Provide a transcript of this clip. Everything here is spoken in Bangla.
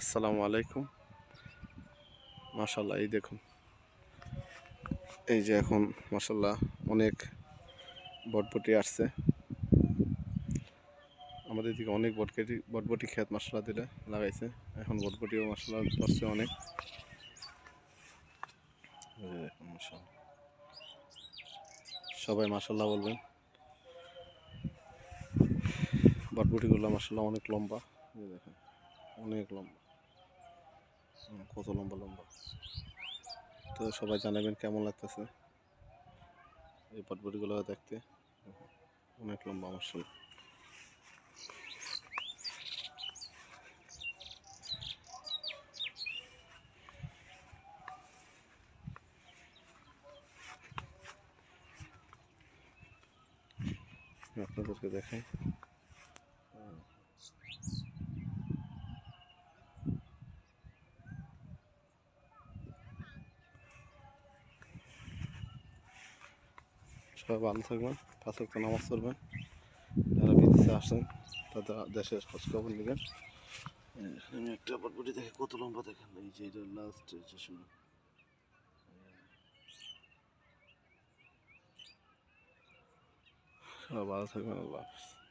আসসালামু আলাইকুম। মাশাল্লাহ এই দেখুন। এই যে এখন মাশাল্লাহ অনেক বটবটি আসছে। আমাদের দিকে অনেক বটকেটি, বটবটি ক্ষেত মাসাল্লাহ দিলে লাগাইছে। এখন বটবটিও মাসাল্লাহ ধরছে অনেক। সবাই মাসাল্লাহ বলবেন। বটবটিগুলো মাসাল্লাহ অনেক লম্বা। দেখেন। অনেক লম্বা। কত লম্বা লম্বা। তো সবাই জানাবেন কেমন লাগতেছে এই পটপটিগুলো দেখতে। অনেক লম্বা আমার সঙ্গে আপনাদেরকে দেখাই। সবাই ভালো থাকবেন পাঁচ ওয়াক্ত নামাজ পড়বেন। যারা বিদেশে আসেন তাদের দেশের খোঁজখবর নেবেন। আমি একটা বটবটি দেখে কত লম্বা দেখেন এই যে এটা লাস্ট যে শুরু সবাই ভালো থাকবেন আল্লাহ হাফিজ।